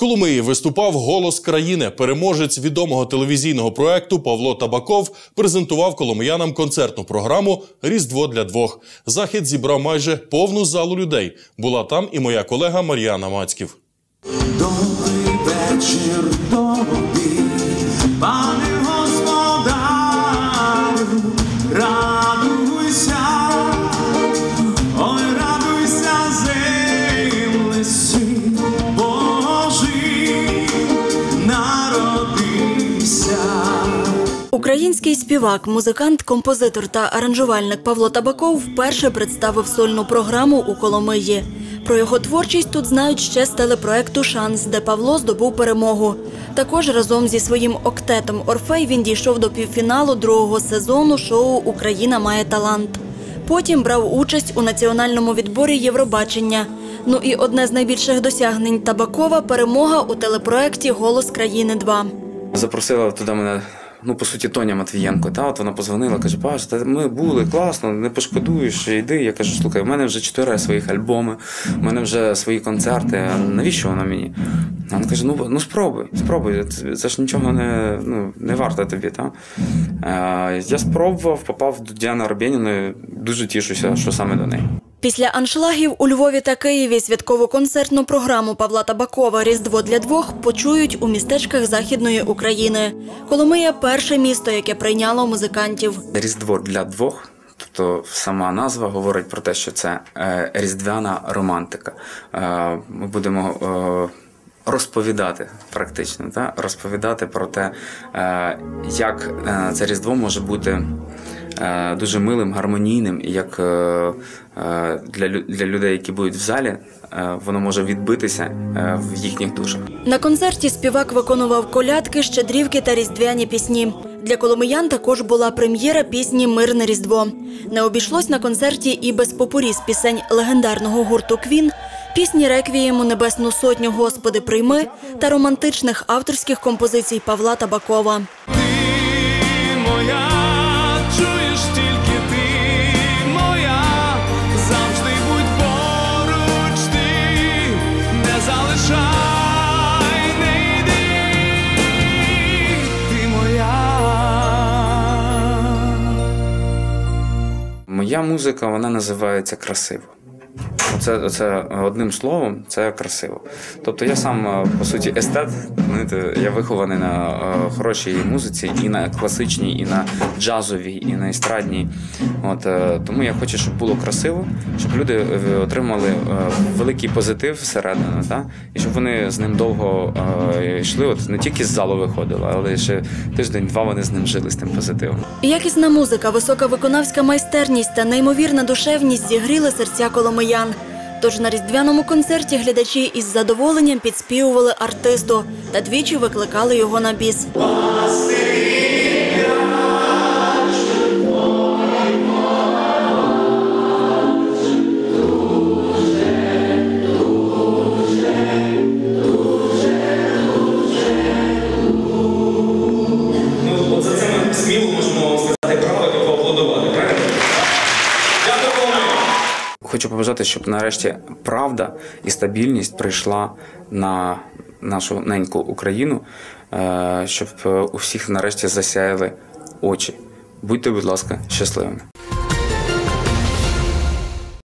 Коломиї виступав голос країни. Переможець відомого телевізійного проекту Павло Табаков презентував коломиянам концертну програму Різдво для двох. Захід зібрав майже повну залу людей. Була там і моя колега Мар'яна Мацьків. Добрий вечір тобі, пане Український співак, музикант, композитор та аранжувальник Павло Табаков вперше представив сольну програму у Коломиї. Про його творчість тут знають ще з телепроекту Шанс, де Павло здобув перемогу. Також разом зі своїм октетом Орфей він дійшов до півфіналу другого сезону шоу Україна має талант. Потім брав участь у національному відборі Євробачення. Ну і одне з найбільших досягнень Табакова перемога у телепроекті Голос країни 2 Запросила туди мене, ну, по суті, Тоня Матвієнко. Та, от вона позвонила, каже, Паш, та ми були класно, не пошкодуєш, йди. Я кажу, слухай, в мене вже чотири своїх альбоми, в мене вже свої концерти. Навіщо воно мені? А Вона каже: ну, ну спробуй, спробуй, це, це ж нічого не, ну, не варто тобі. Та? Е, я спробував, попав до Діани Арбєніної, дуже тішуся, що саме до неї. Після аншлагів у Львові та Києві святкову концертну програму Павла Табакова Різдво для двох почують у містечках Західної України. Коломия перше місто, яке прийняло музикантів. Різдво для двох. Тобто сама назва говорить про те, що це е, різдвяна романтика. Е, ми будемо е, розповідати практично, розповідати про те, як це різдво може бути дуже милим, гармонійним, як е, е, для, для людей, які будуть в залі, е, воно може відбитися е, в їхніх душах. На концерті співак виконував колядки, щедрівки та різдвяні пісні. Для коломиян також була прем'єра пісні Мирне Різдво. Не обійшлось на концерті і без попурі з пісень легендарного гурту Квін, пісні реквієму Небесну Сотню Господи прийми та романтичних авторських композицій Павла Табакова. Моя музика вона називається красиво. Оце, оце одним словом, це красиво. Тобто я сам, е, по суті, естет. Знаєте, я вихований на е, хорошій музиці, і на класичній, і на джазовій, і на естрадній. От, е, тому я хочу, щоб було красиво, щоб люди отримали великий позитив всередину, та? і щоб вони з ним довго йшли. От не тільки з залу виходили, але ще тиждень-два вони з ним жили з тим позитивом. Якісна музика, висока виконавська майстерність та неймовірна душевність зігріли серця коломиян. Тож на різдвяному концерті глядачі із задоволенням підспівували артисту та двічі викликали його на біс. Хочу побажати, щоб нарешті правда і стабільність прийшла на нашу неньку Україну, е, щоб е, у всіх нарешті засяяли очі. Будьте, будь ласка, щасливими.